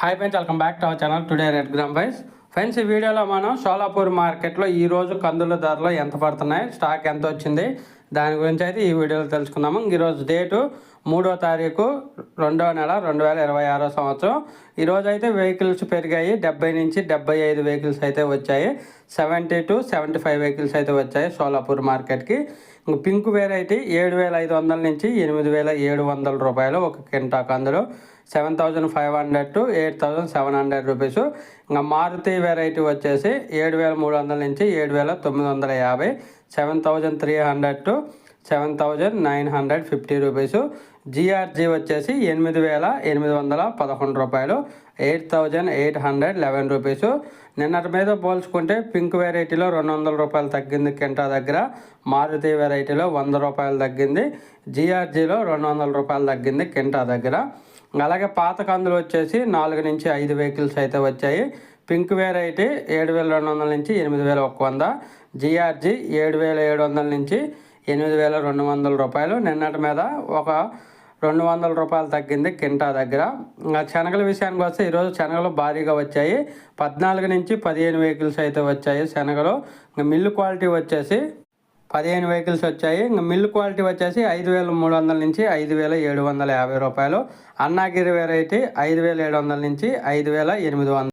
Hi friends welcome back to our channel today red gram wise friends ఈ వీడియోలో మనం షోలాపూర్ మార్కెట్లో ఈరోజు కందుల ధరలు ఎంత పడుతున్నాయి స్టాక్ ఎంత వచ్చింది దాని గురించి అయితే ఈ వీడియోలో తెలుసుకుందాము. ఈరోజు డేటు మూడో తారీఖు రెండో నెల రెండు వేల ఇరవై ఆరో సంవత్సరం. ఈరోజు అయితే వెహికల్స్ పెరిగాయి. డెబ్బై నుంచి డెబ్బై ఐదు వెహికల్స్ అయితే వచ్చాయి. Seventy to seventy five vehicles అయితే వచ్చాయి సోలాపూర్ మార్కెట్కి. పింక్ వెరైటీ ఏడు వేల ఐదు వందల నుంచి ఎనిమిది వేల ఏడు వందల రూపాయలు ఒక కింటాక్ అందులో. Seven thousand five hundred to eight thousand seven hundred rupees. ఇంకా మారుతి వెరైటీ వచ్చేసి ఏడు వేల మూడు వందల నుంచి ఏడు వేల తొమ్మిది వందల యాభై seven thousand three hundred to seven thousand nine hundred fifty rupees. GRG వచ్చేసి ఎనిమిది వేల ఎనిమిది వందల పదకొండు రూపాయలు. Eight thousand eight hundred eleven rupees. నిన్నటి మీద పోల్చుకుంటే పింక్ వెరైటీలో రెండు వందల రూపాయలు తగ్గింది కింటా దగ్గర. మారుతి వెరైటీలో వంద రూపాయలు తగ్గింది. జిఆర్జీలో రెండు వందల రూపాయలు తగ్గింది కింటా దగ్గర. అలాగే పాత కందులు వచ్చేసి నాలుగు నుంచి ఐదు వెహికల్స్ అయితే వచ్చాయి. పింక్ వెరైటీ ఏడు వేల రెండు వందల నుంచి ఎనిమిది వేల ఒక వంద. జిఆర్జీ ఏడు వేల ఏడు వందల నుంచి ఎనిమిది వేల రెండు వందల రూపాయలు. నిన్నటి మీద ఒక రెండు వందల రూపాయలు తగ్గింది కింటా దగ్గర. శనగల విషయానికి వస్తే ఈరోజు శనగలు భారీగా వచ్చాయి. పద్నాలుగు నుంచి పదిహేను వెహికల్స్ అయితే వచ్చాయి శనగలు. ఇంకా మిల్లు క్వాలిటీ వచ్చేసి పదిహేను వెహికల్స్ వచ్చాయి. ఇంకా మిల్లు క్వాలిటీ వచ్చేసి ఐదు వేల మూడు వందల నుంచి ఐదు వేల ఏడు వందల యాభై రూపాయలు. అన్నాగిరి వెరైటీ ఐదు వేల ఏడు వందల నుంచి ఐదు వేల ఎనిమిది వందలు